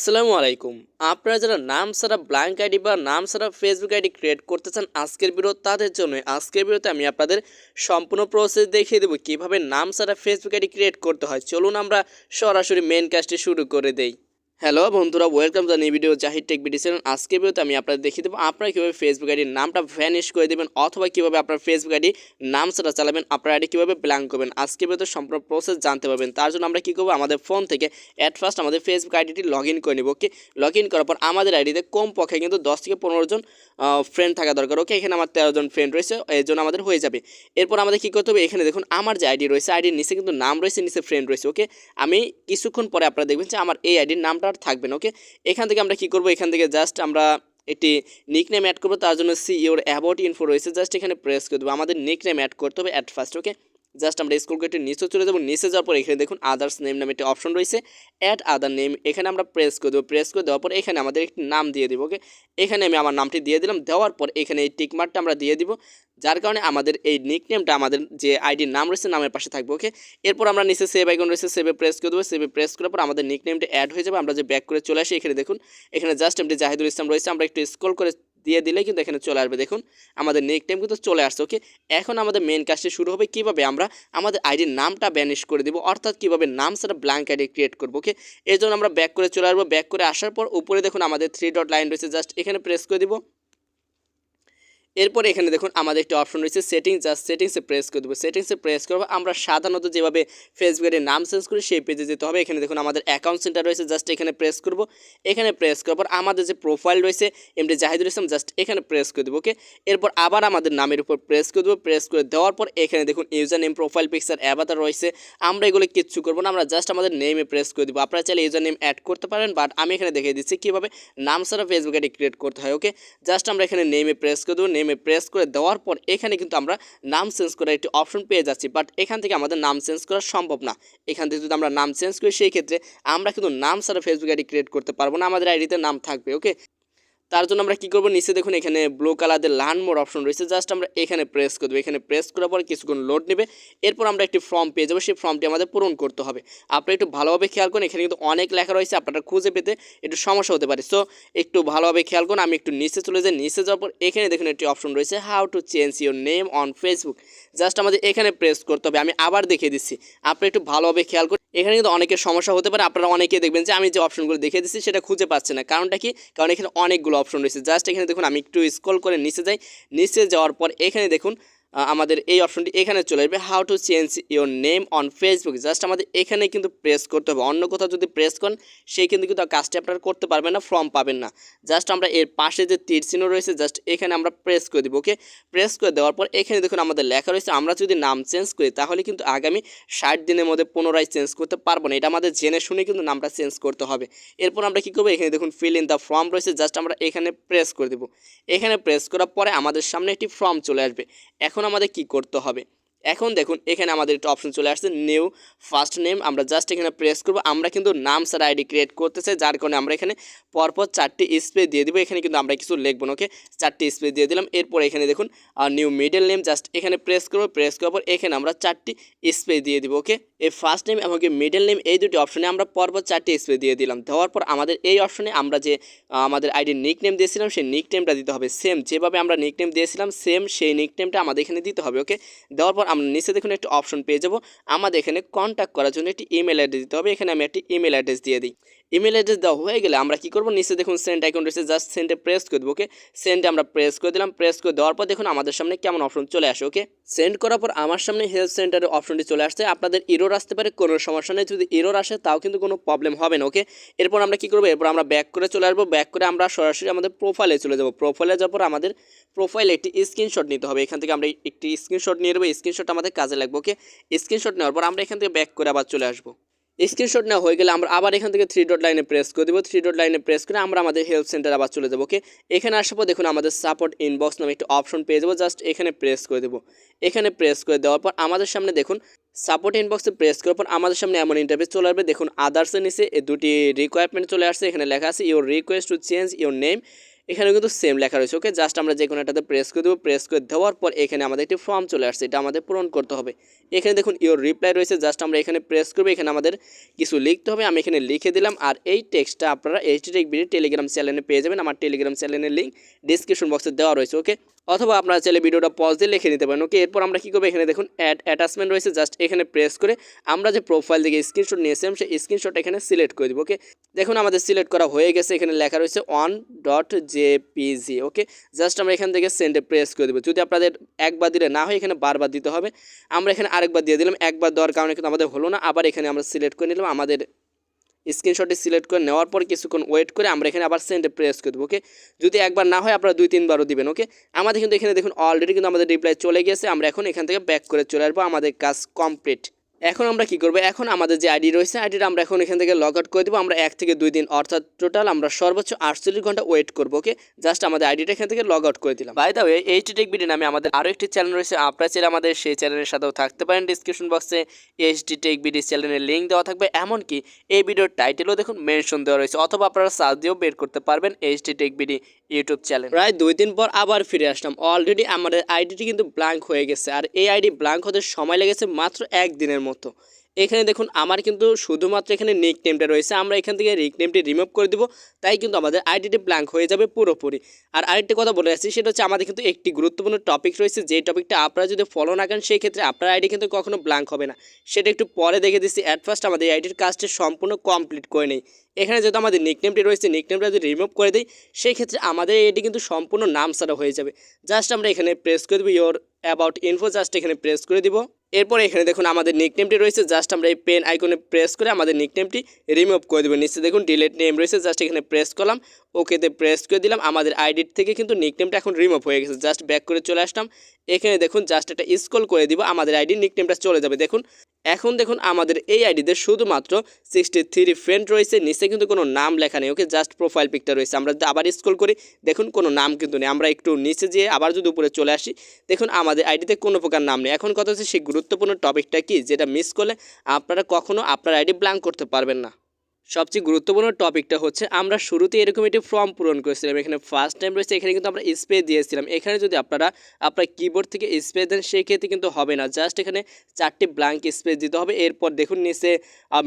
আসসালামু আলাইকুম। আপনারা যারা নাম ছাড়া ব্ল্যাঙ্ক আইডি বা নাম ছাড়া ফেসবুক আইডি ক্রিয়েট করতে চান আজকের ভিডিও তাদের জন্য, আজকের ভিডিওতে আমি আপনাদের সম্পূর্ণ প্রসেস দেখিয়ে দেবো কীভাবে নাম ছাড়া ফেসবুক আইডি ক্রিয়েট করতে হয়। চলুন আমরা সরাসরি মেন কাজটি শুরু করে দেই। হ্যালো বন্ধুরা welcome the new video Zahid tech channel আজকের ভিডিওতে আমি আপনাদের দেখিয়ে দেবো, আপনারা কীভাবে ফেসবুক আইডির নামটা ভ্যানিশ করে দেবেন অথবা কীভাবে আপনার ফেসবুক আইডি নাম ছাড়া চালাবেন, আপনার আইডি কীভাবে ব্ল্যাঙ্ক করবেন। আজকের ভিডিওতে সম্পূর্ণ প্রসেস জানতে পারবেন। তার জন্য আমরা কী করব, আমাদের ফোন থেকে অ্যাট ফার্স্ট আমাদের ফেসবুক আইডিটি লগ ইন করে নেব ওকে লগ ইন করার পর আমাদের আইডিতে কম পক্ষে কিন্তু দশ থেকে পনেরো জন ফ্রেন্ড থাকা দরকার ওকে এখানে আমার তেরো জন ফ্রেন্ড রয়েছে এই জন্য আমাদের হয়ে যাবে। এরপর আমাদের কী করতে হবে, এখানে দেখুন আমার যে আইডি রয়েছে আইডির নিচে কিন্তু নাম রয়েছে, নিচে ফ্রেন্ড রয়েছে ওকে আমি কিছুক্ষণ পরে আপনারা দেখবেন যে আমার এই আইডির নামটা আর থাকবে না, ওকে? এখান থেকে আমরা কি করব? এখান থেকে জাস্ট আমরা একটি নিক নেম অ্যাড করব, তার জন্য সি ইউর অ্যাবাউট ইনফো রয়েছে জাস্ট এখানে প্রেস করে দেবো। আমাদের নিক নেম অ্যাড করতে হবে অ্যাট ফার্স্ট ওকে? জাস্ট আমরা স্কুল গেটে নিচে চলে যাব, নিচে যাওয়ার পর এখানে দেখুন আদার্স নেম নামে একটি অপশন রয়েছে অ্যাড আদার নেম এখানে আমরা প্রেস করে দেবো। প্রেস করে দেওয়ার পর এখানে আমাদের একটি নাম দিয়ে দেবো, ওকে? এখানে আমি আমার নামটি দিয়ে দিলাম, দেওয়ার পর এখানে এই টিকমার্কটা আমরা দিয়ে দিব। যার কারণে আমাদের এই নিক নেমটা আমাদের যে আইডির নাম রয়েছে, নামের পাশে থাকবে ওকে এরপর আমরা নিচে সেভ আইকন রয়েছে সেভে প্রেস করে দেবো সেভে প্রেস করার পর আমাদের নিক নেমটা অ্যাড হয়ে যাবে, আমরা যে ব্যাক করে চলে আসি এখানে, দেখুন। এখানে জাস্ট এমটি জাহিদুল ইসলাম রয়েছে, আমরা একটু স্ক্রল করে দিয়ে দিলে কিন্তু এখানে চলে আসবে, দেখুন। আমাদের নেক টাইম কিন্তু চলে আসছে ওকে এখন আমাদের মেন কাজটি শুরু হবে কীভাবে? আমরা আমাদের আইডির নামটা ব্যানিশ করে দিব, অর্থাৎ কীভাবে নাম ছাড়া ব্ল্যাঙ্ক আইডি ক্রিয়েট করব ওকে এই জন্য আমরা ব্যাক করে চলে আসব ব্যাক করে আসার পর উপরে দেখুন আমাদের থ্রি ডট লাইন রয়েছে জাস্ট এখানে প্রেস করে দিব। এরপরে এখানে দেখুন আমাদের একটি অপশন রয়েছে সেটিং জাস্ট সেটিংসে প্রেস করে দেবো। সেটিংসে প্রেস করব, আমরা সাধারণত যেভাবে ফেসবুকের নাম চেঞ্জ করি, সেই পেজে যেতে হবে। এখানে দেখুন আমাদের অ্যাকাউন্ট সেন্টার রয়েছে জাস্ট এখানে প্রেস করব। এখানে প্রেস করার পর আমাদের যে প্রোফাইল রয়েছে এমডি জাহিদুল ইসলাম জাস্ট এখানে প্রেস করে দেবো ওকে এরপর আবার আমাদের নামের উপর প্রেস করে দেবো। প্রেস করে দেওয়ার পর এখানে দেখুন user name profile picture avatar রয়েছে। আমরা এগুলো কিচ্ছু করব না, আমরা জাস্ট আমাদের নেমে প্রেস করে দেবো। আপনারা চাইলে ইউজার নেম অ্যাড করতে পারেন বাট আমি এখানে দেখিয়ে দিচ্ছি কীভাবে নাম ছাড়া ফেসবুক আইডি ক্রিয়েট করতে হয় ওকে জাস্ট আমরা এখানে নেমে প্রেস করে দেবো নেমে প্রেস করে দেওয়ার পর এখানে কিন্তু আমরা নাম চেঞ্জ করার একটি অপশন পেয়ে যাচ্ছি। বাট এখান থেকে আমাদের নাম চেঞ্জ করা সম্ভব না। এখান থেকে যদি আমরা নাম চেঞ্জ করি, সেই ক্ষেত্রে আমরা কিন্তু নাম ছাড়া ফেসবুক আইডি ক্রিয়েট করতে পারব না। আমাদের আইডিতে নাম থাকবে ওকে তার জন্য আমরা কী করব? নিচে দেখুন এখানে ব্লু কালারের লার্ন মোড অপশন রয়েছে। জাস্ট আমরা এখানে প্রেস করে দেবো। এখানে প্রেস করার পর কিছুক্ষণ লোড নেবে। এরপর আমরা একটি ফর্ম পেয়ে যাব। সেই ফর্মটি আমাদের পূরণ করতে হবে। আপনারা একটু ভালোভাবে খেয়াল করুন। এখানে কিন্তু অনেক লেখা রয়েছে। আপনারা খুঁজে পেতে একটু সমস্যা হতে পারে। সো একটু ভালোভাবে খেয়াল করুন। আমি একটু নিচে চলে যাই। নিচে যাওয়ার পর এখানে দেখুন একটি অপশন রয়েছে। How to change your name on Facebook just আমাদের এখানে প্রেস করতে হবে। আমি আবার দেখিয়ে দিচ্ছি। আপনি একটু ভালোভাবে খেয়াল করুন। এখানে কিন্তু অনেকের সমস্যা হতে পারে। আপনারা অনেকে দেখবেন যে আমি যে অপশনগুলো দেখিয়ে দিচ্ছি, সেটা খুঁজে পাচ্ছে না। কারণটা কি? কারণ এখানে অনেকগুলো অপশন রয়েছে। জাস্ট এখানে দেখুন, আমি একটু স্ক্রল করে নিচে যাই। নিচে যাওয়ার পর এখানে দেখুন আমাদের এই অপশনটি এখানে চলে আসবে। How to change your name on Facebook just আমাদের এখানে কিন্তু প্রেস করতে হবে। অন্য কোথাও যদি প্রেস করেন সেই কিন্তু কিন্তু কাজটি আপনারা করতে পারবেন না ফর্ম পাবেন না। জাস্ট আমরা এর পাশে যে তীর চিহ্ন রয়েছে জাস্ট এখানে আমরা প্রেস করে দেবো ওকে প্রেস করে দেওয়ার পর এখানে দেখুন আমাদের লেখা রয়েছে, আমরা যদি নাম চেঞ্জ করি, তাহলে কিন্তু আগামী ষাট দিনের মধ্যে পুনরায় চেঞ্জ করতে পারব না। এটা আমাদের জেনে শুনে কিন্তু নামটা চেঞ্জ করতে হবে। এরপর আমরা কী করব? এখানে দেখুন ফিল ইন দ্য ফর্ম রয়েছে জাস্ট আমরা এখানে প্রেস করে দেবো। এখানে প্রেস করার পরে আমাদের সামনে একটি ফর্ম চলে আসবে। এখন আমাদের কি করতে হবে? এখন দেখুন, এখানে আমাদের একটা অপশন চলে আসছে নিউ ফার্স্ট নেম আমরা জাস্ট এখানে প্রেস করব। আমরা কিন্তু নাম স্যার আইডি ক্রিয়েট করতে চাই যার কারণে আমরা এখানে পরপর চারটি স্পেস দিয়ে দিব। এখানে কিন্তু আমরা কিছু লিখব না ওকে চারটি স্পেস দিয়ে দিলাম। এরপর এখানে দেখুন নিউ মিডল নেম জাস্ট এখানে প্রেস করব। প্রেস করার পর এখানে আমরা চারটি স্পেস দিয়ে দিব ওকে এই ফার্স্ট নেম এবং মিডল নেম এই দুটি অপশনে আমরা পরপর চারটি স্পেস দিয়ে দিলাম। দেওয়ার পর আমাদের এই অপশনে আমরা যে আমাদের আইডির নিক নেম দিয়েছিলাম, সেই নিক নেমটা দিতে হবে। সেম যেভাবে আমরা নিক নেম দিয়েছিলাম সেম সেই নিক নেমটা আমাদের এখানে দিতে হবে ওকে দেওয়ার পর আমরা নিচে দেখুন একটি অপশন পেয়ে যাব। আমাদের এখানে কন্ট্যাক্ট করার জন্য একটি ইমেল অ্যাড্রেস দিতে হবে। এখানে আমি একটি ইমেল অ্যাড্রেস দিয়ে দিই। ইমেল অ্যাড্রেস দেওয়া হয়ে গেলে আমরা কী করব? নিচে দেখুন সেন্ড আইকন রয়েছে জাস্ট সেন্ডে প্রেস করে দেবো ওকে সেন্ডে আমরা প্রেস করে দিলাম প্রেস করে দেওয়ার পর দেখুন আমাদের সামনে কেমন অপশন চলে আসে ওকে সেন্ড করার পর আমার সামনে হেলথ সেন্টারের অপশনটি চলে আসছে, আপনাদের ইরোর আসতে পারে, কোনো সমস্যা নেই, যদি ইরোর আসে তাও কিন্তু কোনো প্রবলেম হবে না ওকে এরপর আমরা কী করব? এরপর আমরা ব্যাক করে চলে আসব ব্যাক করে আমরা সরাসরি আমাদের প্রোফাইলে চলে যাব প্রোফাইলে যাওয়ার পর আমাদের প্রোফাইলে একটি স্ক্রিনশট নিতে হবে, এখান থেকে আমরা একটি স্ক্রিনশট নিয়ে নেব স্ক্রিনশট আমাদের কাজে লাগবে ওকে স্ক্রিনশট নেওয়ার পর আমরা এখান থেকে ব্যাক করে আবার চলে আসব। স্ক্রিনশট নেওয়া হয়ে গেলে আমরা আবার এখান থেকে থ্রি ডট লাইনে প্রেস করে দেবো। থ্রি ডট লাইনে প্রেস করে আমরা আমাদের হেল্প সেন্টার আবার চলে যাব ওকে এখানে আসার পর দেখুন আমাদের সাপোর্ট ইনবক্স নামে একটা অপশন পেয়ে যাব জাস্ট এখানে প্রেস করে দেবো। এখানে প্রেস করে দেওয়ার পর আমাদের সামনে দেখুন সাপোর্ট ইনবক্সে প্রেস করার পর আমাদের সামনে এমন ইন্টারভিউ চলে আসবে। দেখুন আদার্সের নিচে দুটি রিকোয়ারমেন্ট চলে আসছে, এখানে লেখা আছে your request to change your name এখানে কিন্তু সেম লেখা রয়েছে। ওকে জাস্ট আমরা যে কোনো একটাতে প্রেস করে দেবো। প্রেস করে দেওয়ার পর এখানে আমাদের একটি ফর্ম চলে আসছে। এটা আমাদের পূরণ করতে হবে। এখানে দেখুন ইওর রিপ্লাই রয়েছে। জাস্ট আমরা এখানে প্রেস করব। এখানে আমাদের কিছু লিখতে হবে। আমি এখানে লিখে দিলাম। আর এই টেক্সটটা আপনারা এইচটি টেক বিডি টেলিগ্রাম চ্যানেলে পেয়ে যাবেন। আমার টেলিগ্রাম চ্যানেলের লিঙ্ক ডিসক্রিপশন বক্সে দেওয়া রয়েছে। ওকে অথবা আপনারা চাইলে ভিডিওটা পজ দিয়ে লিখে নিতে পারেন ওকে এরপর আমরা কী করব? এখানে দেখুন অ্যাড অ্যাটাচমেন্ট রয়েছে জাস্ট এখানে প্রেস করে আমরা যে প্রোফাইল থেকে স্ক্রিনশট নিয়েছিলাম, সেই স্ক্রিনশট এখানে সিলেক্ট করে দেবো ওকে দেখুন, আমাদের সিলেক্ট করা হয়ে গেছে, এখানে লেখা রয়েছে on dot JPG okay just আমরা এখান থেকে সেন্ডে প্রেস করে দেবো, যদি আপনাদের একবার দিলে না হয়, এখানে বারবার দিতে হবে। আমরা এখানে আরেকবার দিয়ে দিলাম, একবার দেওয়ার কারণে কিন্তু আমাদের হলো না, আবার এখানে আমরা সিলেক্ট করে নিলাম, আমাদের স্ক্রিনশটে সিলেক্ট করে নেওয়ার পর কিছুক্ষণ ওয়েট করে আমরা এখানে আবার সেন্ডে প্রেস করে দেবো ওকে যদি একবার না হয় আপনারা দুই, তিনবারও দিবেন ওকে আমাদের কিন্তু এখানে দেখুন অলরেডি কিন্তু আমাদের রিপ্লাই চলে গেছে আমরা এখন এখান থেকে ব্যাক করে চলে আসব, আমাদের কাজ কমপ্লিট এখন আমরা কি করব? এখন আমাদের যে আইডি রয়েছে, আইডিটা আমরা এখন এখান থেকে লগ আউট করে দেবো। আমরা এক থেকে দুই দিন, অর্থাৎ টোটাল আমরা সর্বোচ্চ আটচল্লিশ ঘণ্টা ওয়েট করব ওকে জাস্ট আমাদের আইডিটা এখান থেকে লগ আউট করে দিলাম। By the way H Tech BD নামে আমাদের আরও একটি চ্যানেল রয়েছে। আপনারা চাইলে আমাদের সেই চ্যানেলের সাথেও থাকতে পারেন। ডিসক্রিপশন বক্সে এইচ ডি টেক বিডি চ্যানেলের লিঙ্ক দেওয়া থাকবে। এমনকি এই ভিডিওর টাইটেলও দেখুন মেনশন দেওয়া রয়েছে। অথবা আপনারা সার্চ দিয়েও বের করতে পারবেন H D Tech BD YouTube channel প্রায় দুই দিন পর আবার ফিরে আসলাম। অলরেডি আমাদের আইডিটি কিন্তু ব্ল্যাঙ্ক হয়ে গেছে। আর এই আইডি ব্ল্যাঙ্ক হতে সময় লেগেছে মাত্র একদিনের মতো। এখানে দেখুন, আমার কিন্তু শুধুমাত্র এখানে নিক নেমটা রয়েছে। আমরা এখান থেকে নিক নেমটি রিমুভ করে দেবো। তাই কিন্তু আমাদের আইডিটি ব্ল্যাঙ্ক হয়ে যাবে পুরোপুরি। আর আরেকটি কথা বলে রাখছি, সেটা হচ্ছে আমাদের কিন্তু একটি গুরুত্বপূর্ণ টপিক রয়েছে। যে টপিকটা আপনারা যদি ফলো না করেন সেই ক্ষেত্রে আপনার আইডি কিন্তু কখনো ব্ল্যাঙ্ক হবে না। সেটা একটু পরে দেখে দিচ্ছি। অ্যাট ফার্স্ট আমাদের আইডির কাজটি সম্পূর্ণ কমপ্লিট করে নেই। এখানে যেহেতু আমাদের নিকনেমটি রয়েছে নিকনেমটা যদি রিমুভ করে দিই সেই ক্ষেত্রে আমাদের এটি কিন্তু সম্পূর্ণ নাম সারা হয়ে যাবে। জাস্ট আমরা এখানে প্রেস করে দেবো ইয়োর অ্যাবাউট ইনফো জাস্ট এখানে প্রেস করে দিব। এরপর এখানে দেখুন আমাদের নিকনেমটি রয়েছে জাস্ট আমরা এই পেন আইকনে প্রেস করে আমাদের নিকনেমটি রিমুভ করে দেবো। নিচে দেখুন ডিলেট নেম রয়েছে জাস্ট এখানে প্রেস করলাম ওকেতে প্রেস করে দিলাম। আমাদের আইডির থেকে কিন্তু নিকনেমটা এখন রিমুভ হয়ে গেছে জাস্ট ব্যাক করে চলে আসলাম। এখানে দেখুন জাস্ট একটা স্কল করে দিব, আমাদের আইডির নিকনেমটা চলে যাবে। দেখুন, এখন দেখুন আমাদের এই আইডিতে শুধুমাত্র সিক্সটি থ্রি ফ্রেন্ড রয়েছে, নিচে কিন্তু কোনো নাম লেখা নেই ওকে জাস্ট প্রোফাইল পিকটা রয়েছে। আমরা যদি আবার স্কল করি, দেখুন কোনো নাম কিন্তু নেই। আমরা একটু নিচে যেয়ে আবার যদি উপরে চলে আসি, দেখুন আমাদের আইডিতে কোনো প্রকার নাম নেই। এখন কথা হচ্ছে সেই গুরুত্বপূর্ণ টপিকটা কি, যেটা মিস করলে আপনারা কখনও আপনার আইডি ব্ল্যাঙ্ক করতে পারবেন না। সবচেয়ে গুরুত্বপূর্ণ টপিকটা হচ্ছে, আমরা শুরুতে এরকম একটি ফর্ম পূরণ করেছিলাম। এখানে ফার্স্ট টাইম রয়েছে, এখানে কিন্তু আমরা স্পেস দিয়েছিলাম। এখানে যদি আপনারা আপনার কিবোর্ড থেকে স্পেস দেন, সেই ক্ষেত্রে কিন্তু হবে না। জাস্ট এখানে চারটি ব্ল্যাঙ্ক স্পেস দিতে হবে। এরপর দেখুন, নিচে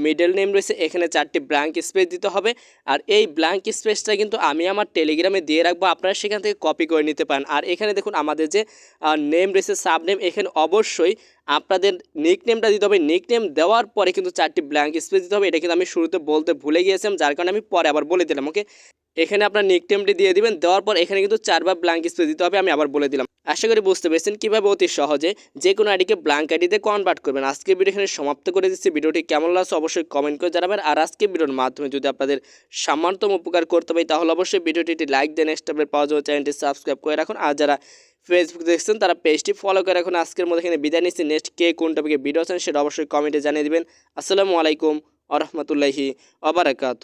মিডল নেম রয়েছে, এখানে চারটি ব্ল্যাঙ্ক স্পেস দিতে হবে। আর এই ব্ল্যাঙ্ক স্পেসটা কিন্তু আমি আমার টেলিগ্রামে দিয়ে রাখব। আপনারা সেখান থেকে কপি করে নিতে পারেন। আর এখানে দেখুন, আমাদের যে নেম রয়েছে সাব নেম এখানে অবশ্যই আপনাদের নেমটা দিতে হবে। নেম দেওয়ার পরে কিন্তু চারটি ব্ল্যাঙ্ক স্পেস দিতে হবে। এটা কিন্তু আমি শুরুতে বলতে ভুলে গিয়েছিলাম, যার কারণে আমি পরে আবার বলে দিলাম ওকে এখানে আপনার নিক নেমটি দিয়ে দিবেন, দেওয়ার পর এখানে কিন্তু চারবার ব্ল্যাঙ্ক স্পেস দিতে হবে, আমি আবার বলে দিলাম। আশা করি বুঝতে পেরেছেন কীভাবে অতি সহজে যে কোনো আইডিকে ব্ল্যাঙ্ক আইডিতে কনভার্ট করবেন। আজকের ভিডিও এখানে সমাপ্ত করে দিচ্ছি। ভিডিওটি কেমন লাগছে অবশ্যই কমেন্ট করে জানাবেন। আর আজকে ভিডিওর মাধ্যমে যদি আপনাদের সামান্যতম উপকার করতে পারি, তাহলে অবশ্যই ভিডিওটি একটি লাইক দেন নেক্সট পাওয়া যাবে। চ্যানেলটি সাবস্ক্রাইব করে রাখুন। আর যারা ফেসবুক দেখছেন, তারা পেজটি ফলো করে রাখুন। আজকের মধ্যে এখানে বিদায় নিচ্ছি। নেক্সট কে কোন টপিকে ভিডিও আছেন সেটা অবশ্যই কমেন্টে জানিয়ে দেবেন। আসসালামু আলাইকুম আ রহমতুল্লাহি আবরাকাত